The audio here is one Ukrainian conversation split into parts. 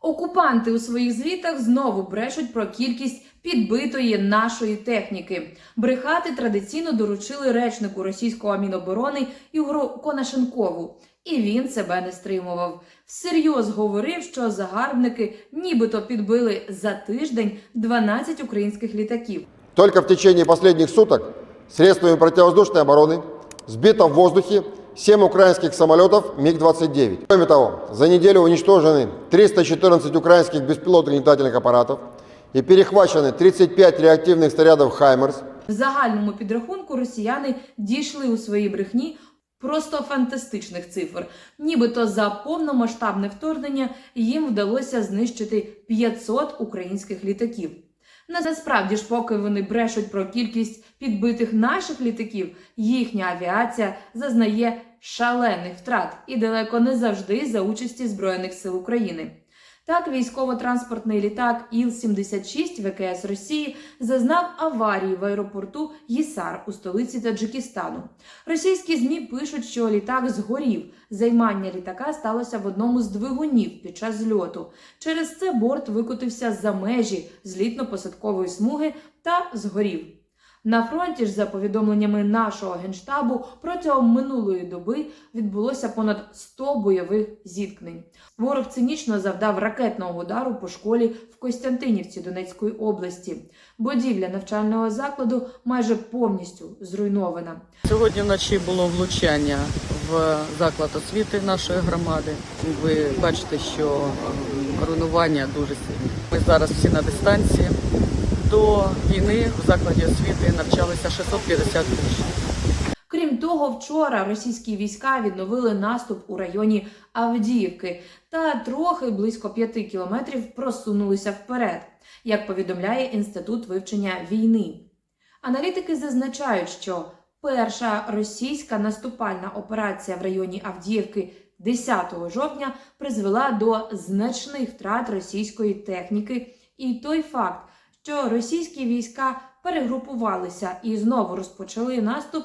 Окупанти у своїх звітах знову брешуть про кількість підбитої нашої техніки. Брехати традиційно доручили речнику російського міноборони Ігору Конашенкову. І він себе не стримував. Всерйоз говорив, що загарбники нібито підбили за тиждень 12 українських літаків. Только в течение последних суток средствами противовоздушной обороны сбито в воздухе 7 украинских самолетов МиГ-29. Кроме того, за неделю уничтожены 314 украинских беспилотных летательных аппаратов и перехвачены 35 реактивных снарядов «Хаймерс», В загальному підрахунку росіяни дійшли у своїй брехні просто фантастичних цифр. Нібито за повномасштабне вторгнення їм вдалося знищити 500 українських літаків. Насправді ж, поки вони брешуть про кількість підбитих наших літаків, їхня авіація зазнає шалених втрат і далеко не завжди за участі Збройних сил України. Так, військово-транспортний літак Іл-76 ВКС Росії зазнав аварії в аеропорту Єсар у столиці Таджикистану. Російські змі пишуть, що літак згорів. Займання літака сталося в одному з двигунів під час зльоту. Через це борт викотився за межі злітно-посадкової смуги та згорів. На фронті ж, за повідомленнями нашого генштабу, протягом минулої доби відбулося понад 100 бойових зіткнень. Ворог цинічно завдав ракетного удару по школі в Костянтинівці Донецької області. Будівля навчального закладу майже повністю зруйнована. Сьогодні вночі було влучання в заклад освіти нашої громади. Ви бачите, що руйнування дуже сильні. Ми зараз всі на дистанції. До війни в закладі освіти навчалися 650 учнів. Крім того, вчора російські війська відновили наступ у районі Авдіївки та трохи близько п'яти кілометрів просунулися вперед, як повідомляє Інститут вивчення війни. Аналітики зазначають, що перша російська наступальна операція в районі Авдіївки 10 жовтня призвела до значних втрат російської техніки, і той факт, що російські війська перегрупувалися і знову розпочали наступ,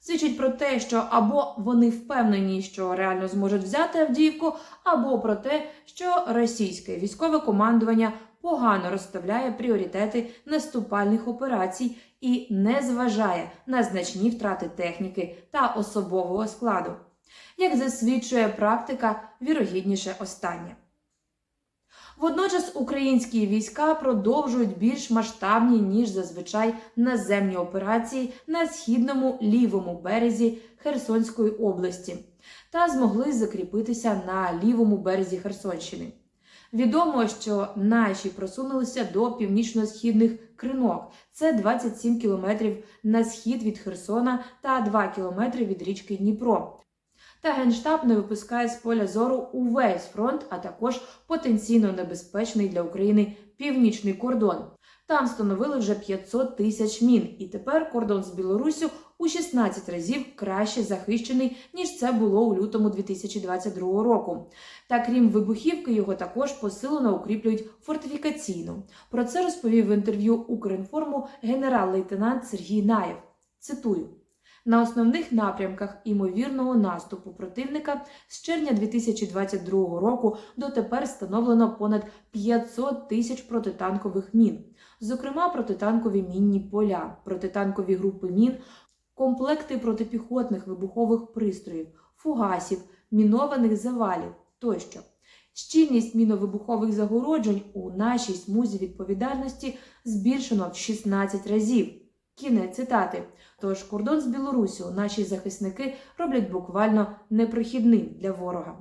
свідчить про те, що або вони впевнені, що реально зможуть взяти Авдіївку, або про те, що російське військове командування погано розставляє пріоритети наступальних операцій і не зважає на значні втрати техніки та особового складу. Як засвідчує практика, вірогідніше останнє. Водночас українські війська продовжують більш масштабні ніж зазвичай наземні операції на східному лівому березі Херсонської області та змогли закріпитися на лівому березі Херсонщини. Відомо, що наші просунулися до північно-східних кринок. Це 27 кілометрів на схід від Херсона та 2 кілометри від річки Дніпро. Та Генштаб не випускає з поля зору увесь фронт, а також потенційно небезпечний для України північний кордон. Там встановили вже 500 тисяч мін, і тепер кордон з Білоруссю у 16 разів краще захищений, ніж це було у лютому 2022 року. Та крім вибухівки, його також посилено укріплюють фортифікаційно. Про це розповів в інтерв'ю Укрінформу генерал-лейтенант Сергій Наєв. Цитую. На основних напрямках імовірного наступу противника з червня 2022 року дотепер встановлено понад 500 тисяч протитанкових мін, зокрема протитанкові мінні поля, протитанкові групи мін, комплекти протипіхотних вибухових пристроїв, фугасів, мінованих завалів тощо. Щільність міновибухових загороджень у нашій смузі відповідальності збільшено в 16 разів. Кінець цитати. Тож кордон з Білорусю наші захисники роблять буквально неприхідним для ворога.